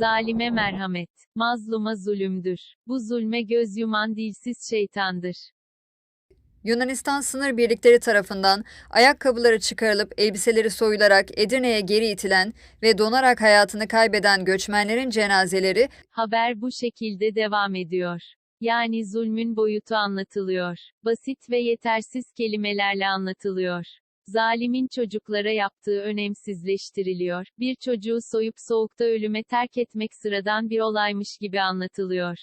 Zalime merhamet, mazluma zulümdür. Bu zulme göz yuman dilsiz şeytandır. Yunanistan sınır birlikleri tarafından ayakkabıları çıkarılıp elbiseleri soyularak Edirne'ye geri itilen ve donarak hayatını kaybeden göçmenlerin cenazeleri Haber bu şekilde devam ediyor. Yani zulmün boyutu anlatılıyor. Basit ve yetersiz kelimelerle anlatılıyor. Zalimin çocuklara yaptığı önemsizleştiriliyor. Bir çocuğu soyup soğukta ölüme terk etmek sıradan bir olaymış gibi anlatılıyor.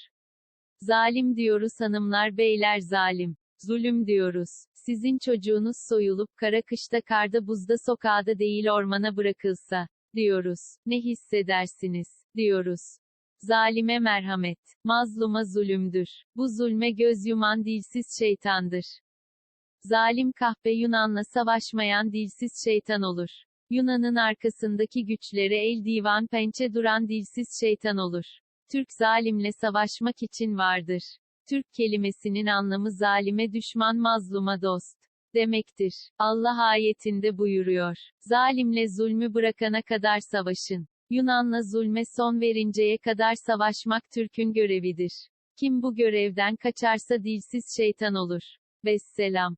Zalim diyoruz hanımlar beyler zalim. Zulüm diyoruz. Sizin çocuğunuz soyulup kara kışta karda buzda sokağda değil ormana bırakılsa, diyoruz. Ne hissedersiniz, diyoruz. Zalime merhamet, mazluma zulümdür. Bu zulme göz yuman dilsiz şeytandır. Zalim kahpe Yunan'la savaşmayan dilsiz şeytan olur. Yunan'ın arkasındaki güçlere el divan pençe duran dilsiz şeytan olur. Türk zalimle savaşmak için vardır. Türk kelimesinin anlamı zalime düşman mazluma dost demektir. Allah ayetinde buyuruyor. Zalimle zulmü bırakana kadar savaşın. Yunan'la zulme son verinceye kadar savaşmak Türk'ün görevidir. Kim bu görevden kaçarsa dilsiz şeytan olur. Vesselam.